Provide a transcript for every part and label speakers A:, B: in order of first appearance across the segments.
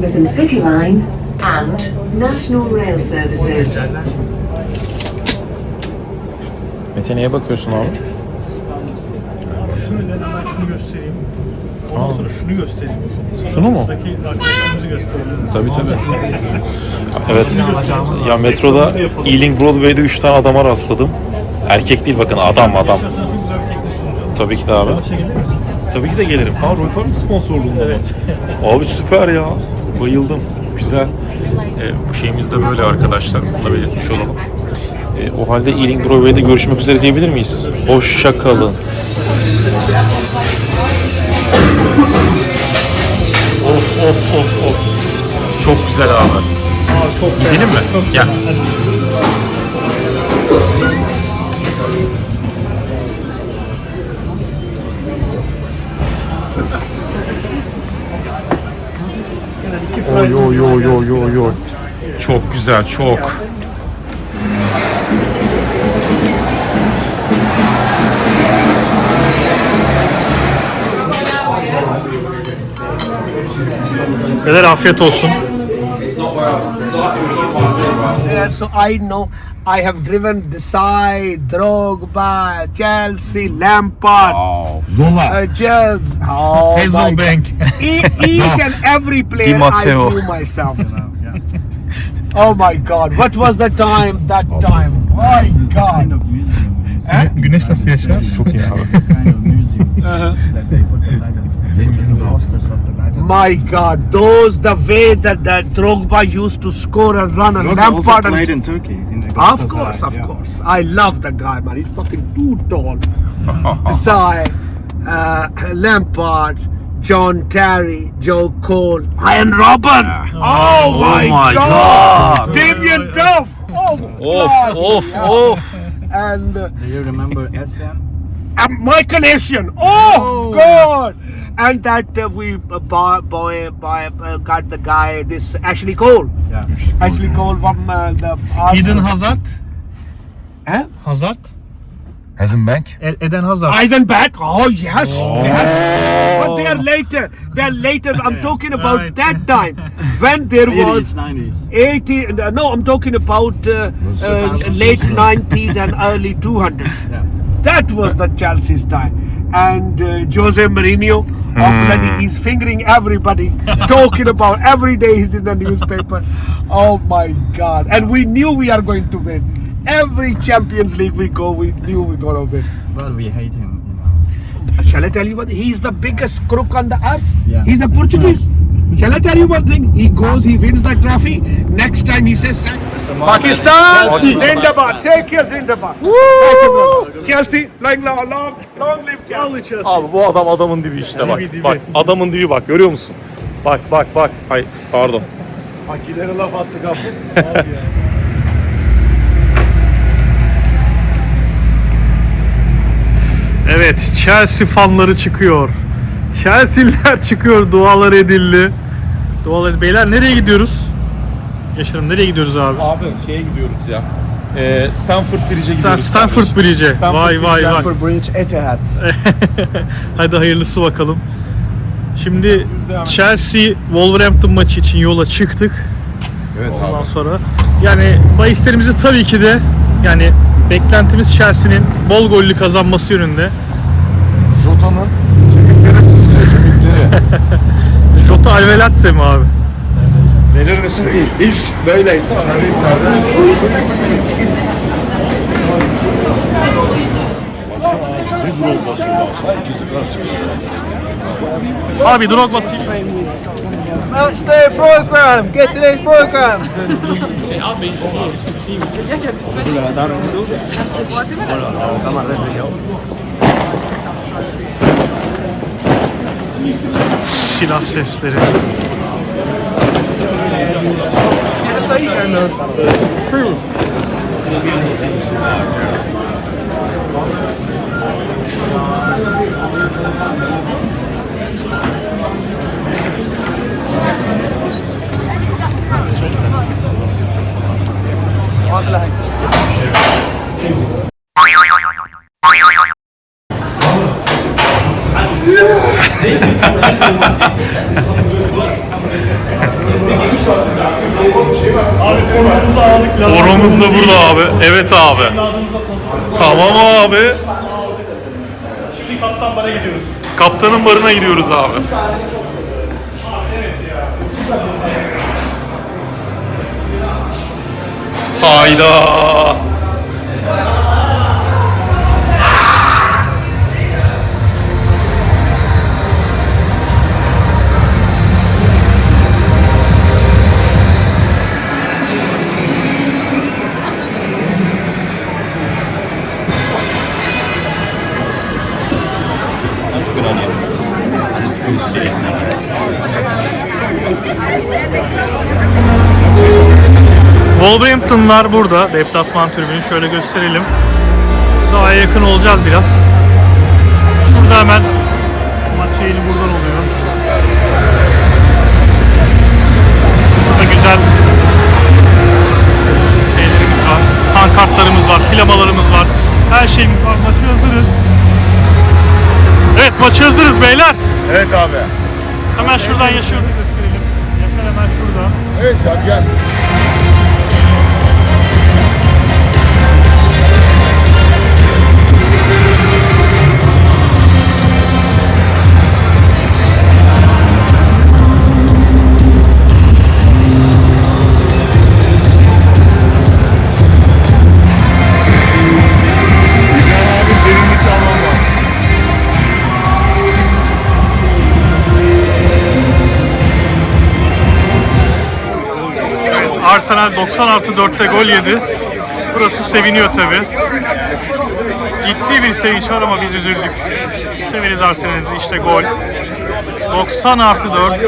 A: Metropolitan City Lines and National Rail Services.
B: Mete neye bakıyorsun abi?
C: Şöyle hemen şunu göstereyim. Ondan sonra şunu göstereyim. Sonra
B: Şunu mu?
C: Buradaki arkadaşlarımızı gösterelim.
B: Tabii tabii. Evet. Ya metroda Ealing Broadway'de 3 tane adama rastladım. Erkek değil bakın adam adam.
C: Sana çok güzel bir teklif sunacağım.
B: Tabii ki de abi.
C: Başa gelir misin?
B: Tabii ki de gelirim. Ha Roypar'ın sponsorluğunda evet. Abi süper ya. Bayıldım. Güzel. Ee, bu şeyimiz de böyle arkadaşlar. Bunu da belirtmiş olalım. Ee, o halde Ealing Broadway'de görüşmek üzere diyebilir miyiz? Hoşça kalın. Of of of of. Çok güzel abi.
C: Aa, çok
B: Gidelim mi? Gel. Yo yo yo yo yo yo. Çok güzel, çok. Beyler afiyet olsun.
D: So I know I have driven Desai, Drogba, Chelsea, Lampard,
B: Zola.
D: uh, Chelsea, oh
B: Hazelbank.
D: E- each and every player I
B: Matteo.
D: knew myself. oh my God, what was the time that time? My God.
C: Güneş nasıl yaşar?
B: Çok iyi abi.
D: My God, those the way that that Drogba used to score and run and
E: Drogba also
D: Lampard.
E: played
D: And,
E: in Turkey. In the
D: of
E: Galatasaray,
D: course, of
E: yeah.
D: course. I love the guy, man. He's fucking too tall. Desai, uh, Lampard, John Terry, Joe Cole, Ian Robin. Oh, my,
B: my
D: God.
B: God.
D: Damien Duff. Oh,
B: Of
D: God.
B: of
D: Yeah.
B: of.
D: And uh,
E: Do you remember Essien?
D: And Michael Asian. Oh, God. And that uh, we uh, boy, boy, boy uh, got the guy, this Ashley Cole.
E: Yeah.
D: Ashley Cole from uh, the
C: Eden
D: Arsenal.
C: Hazard.
D: Eh?
C: Hazard.
B: Hazenbank.
C: E- Eden Hazard.
D: Eden back. Oh yes, yes. But they are later. They are later. I'm talking about
C: Right.
D: that time when there
E: 80s,
D: was
E: 90s.
D: 80. No, I'm talking about uh, uh,
E: 2000s.
D: late 90s and early 200s.
E: Yeah.
D: That was the Chelsea's time. And uh, Jose Mourinho, oh, bloody, he's fingering everybody, talking about every day he's in the newspaper. Oh my God! And we knew we are going to win. Every Champions League we go, we knew we're gonna win.
E: Well, we hate him. You know.
D: Shall I tell you what? He's the biggest crook on the earth.
E: Yeah.
D: He's the Portuguese. Shall I tell you one thing? He goes, he wins the trophy. Next time he says, Pakistan, Zindabad. Take your Zindabad. Brother. Chelsea, long, long, long, long live Chelsea.
B: Abi bu adam adamın dibi işte bak.
C: Dibi, dibi.
B: Bak adamın dibi bak görüyor musun? Bak bak bak. Ay pardon.
C: Hakilere laf attık abi. Evet, Chelsea fanları çıkıyor. Chelsea'liler çıkıyor, dualar edildi. Dualar Beyler nereye gidiyoruz? Yaşarım nereye gidiyoruz abi?
B: Abi şeye gidiyoruz ya. Ee, Stanford Bridge'e
C: Stan-
B: gidiyoruz.
C: Stanford Bridge'e. Vay vay vay.
E: Stamford Bridge, Etihad.
C: Hadi hayırlısı bakalım. Şimdi Chelsea Wolverhampton maçı için yola çıktık.
B: Evet
C: Ondan sonra yani bahislerimizi tabii ki de yani beklentimiz Chelsea'nin bol gollü kazanması yönünde.
B: Jota'nın kemikleri sızlıyor kemikleri.
C: Jota Alvelatse mi abi?
B: Denir misin? İş böyleyse analizlerde.
C: Abi Drogba Silva.
E: Match day program. Get today's program.
C: silah sesleri.
B: CSI and the crew. Evet abi. Tamam abi.
C: Şimdi kaptan bara gidiyoruz.
B: Kaptanın barına gidiyoruz abi. Hayda.
C: Wolverhampton'lar burada. Deplasman tribünü şöyle gösterelim. Sahaya yakın olacağız biraz. Şurada hemen maç yayını buradan oluyor. Burada güzel şeylerimiz var. Pankartlarımız var, flamalarımız var. Her var. Maçı hazırız. Evet maçı hazırız beyler.
F: Evet abi.
C: Hemen şuradan yaşıyoruz gösterelim. Yaşar hemen şurada.
F: Evet abi gel.
C: Arsenal 90 artı 4'te gol yedi. Burası seviniyor tabi. Ciddi bir sevinç var ama biz üzüldük. Severiz Arsenal'i işte gol. 90 artı 4.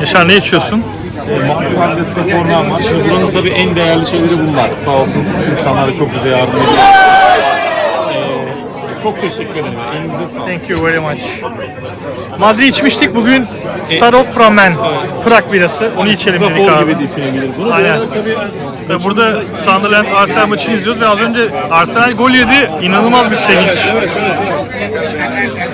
C: Yaşar ne içiyorsun?
F: Maltepe spor maç. Şimdi buranın tabii en değerli şeyleri bunlar. Sağ olsun insanlar çok bize yardım ediyor. Ee, çok teşekkür ederim. Elinize sağlık.
C: Thank you very much. Madri içmiştik bugün Staropramen Man Prag birası. Onu içelim dedik
F: Strafor
C: abi.
F: gibi düşünebiliriz. Bunu
C: Aynen.
F: Aynen. tabii
C: Ve burada Sunderland Arsenal maçını izliyoruz ve az önce Arsenal gol yedi. İnanılmaz bir sevinç.
F: evet evet evet.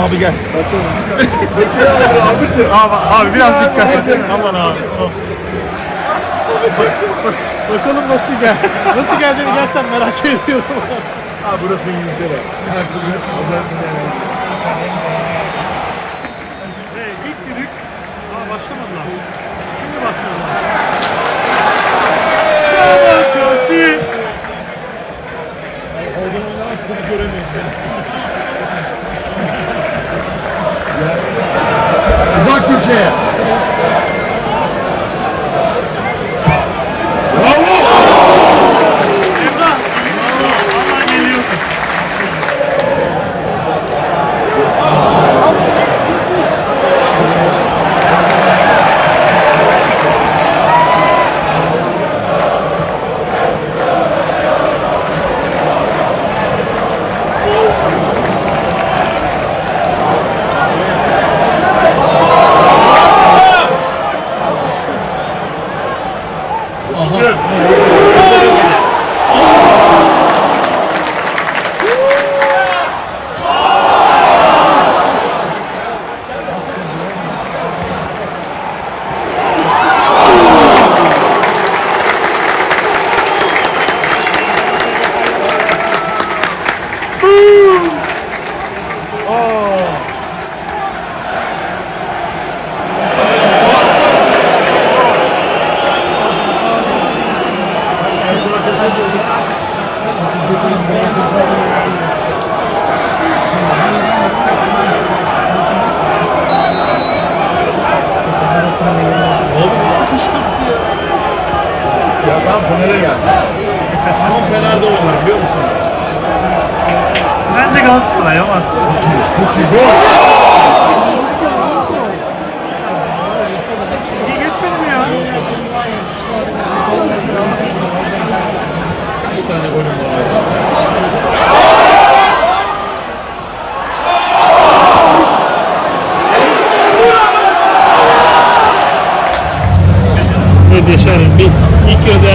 C: Abi gel. abi, abi biraz dikkat et. Aman abi. Bakalım nasıl gel. Nasıl geleceğini gerçekten merak ediyorum.
F: Ha burası İngiltere. Her türlü
C: Hey, ilk düdük. Aa başlamadılar. Şimdi başlıyorlar. Chelsea. будуть юрими. Вакуже!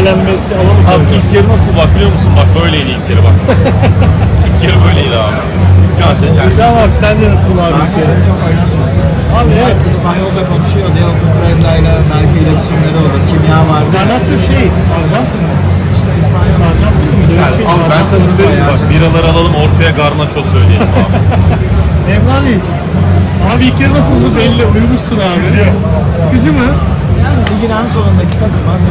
C: Değerlenmesi alalım.
B: Abi ilk yarı nasıl bak biliyor musun? Bak böyleydi ilk yarı bak. ilk yarı böyleydi abi. Yani, yani
C: Tamam abi sen de nasılsın abi?
E: Kanka çok çok oynatma.
C: Abi evet.
E: İspanyolca konuşuyor. Diyalog Kurenda'yla belki iletişimleri olur. Kimya vardı.
C: Garnacho şey, Arjantin mi?
E: İşte İspanyol.
C: Arjantin mi? Böyle bir şey.
B: abi ben sana isterim bak biraları alalım ortaya garnaço söyleyelim abi.
C: Emrah'lıyız. Abi ilk yarı nasıldı belli. Uyumuşsun abi. Sıkıcı mı?
E: Yani ligin en sonundaki takım abi.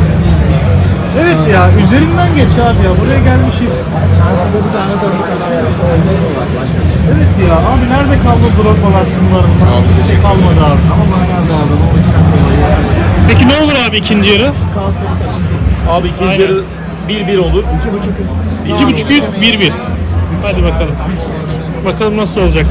C: Evet ya üzerinden geç abi ya. Buraya gelmişiz.
E: Chelsea'de bir tane tanıdık adam var. Neto var. Başka bir şey.
C: Evet ya abi nerede kaldı Drogba'lar şunların? Abi bir şey kalmadı abi.
E: Ama hala da abi o maçtan dolayı yani.
C: Peki ne olur abi ikinci yarı?
E: Kalklı bir takım kurmuş.
B: Abi ikinci yarı 1-1 olur.
E: İki buçuk üst.
C: İki buçuk üst, bir bir. Hadi bakalım. Bakalım nasıl olacak.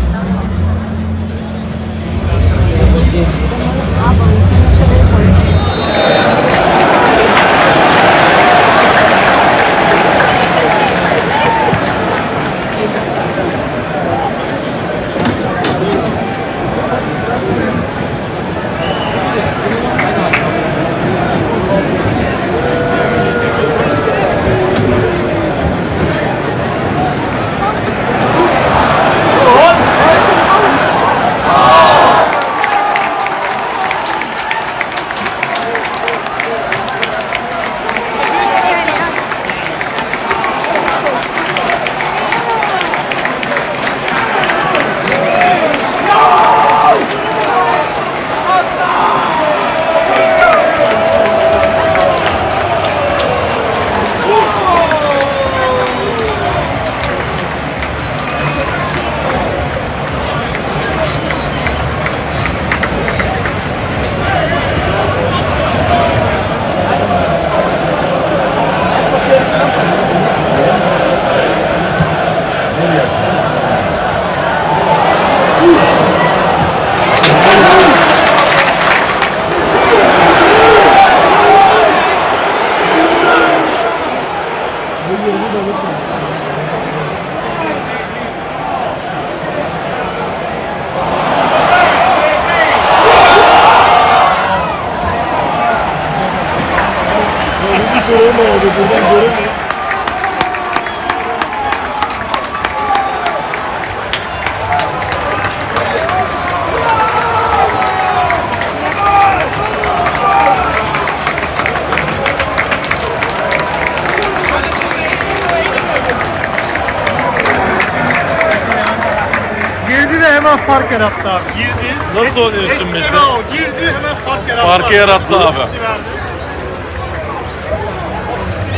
C: Hemen fark yarattı abi. Girdi.
B: Nasıl oluyorsun Metin?
C: Bravo. Girdi hemen fark yarattı.
B: Farkı yarattı abi.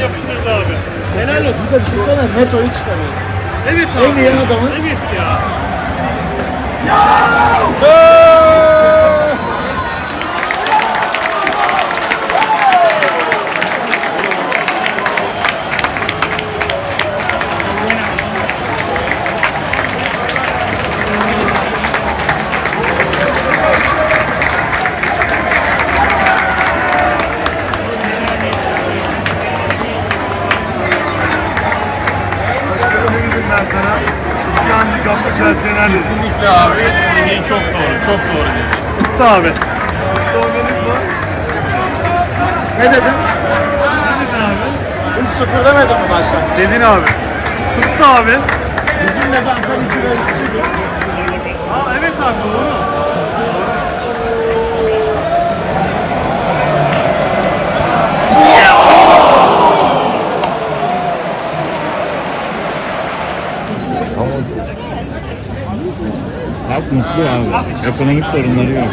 C: Yapıştırdı abi. Helal olsun.
E: Bir de düşünsene Neto'yu çıkarıyorsun.
C: Evet abi.
E: En iyi adamın.
C: Evet ya.
F: ben
B: abi.
E: Ne dedim? 3-0 demedim mi başta?
C: Dedin abi. Tuttu abi.
E: Bizim de zaten 2 ve üstüydü.
C: Aa evet abi doğru.
F: Halk mutlu abi. Ekonomik sorunları yok.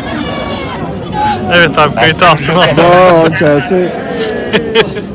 C: Evet abi kayıt altına aldım.
E: Aa Chelsea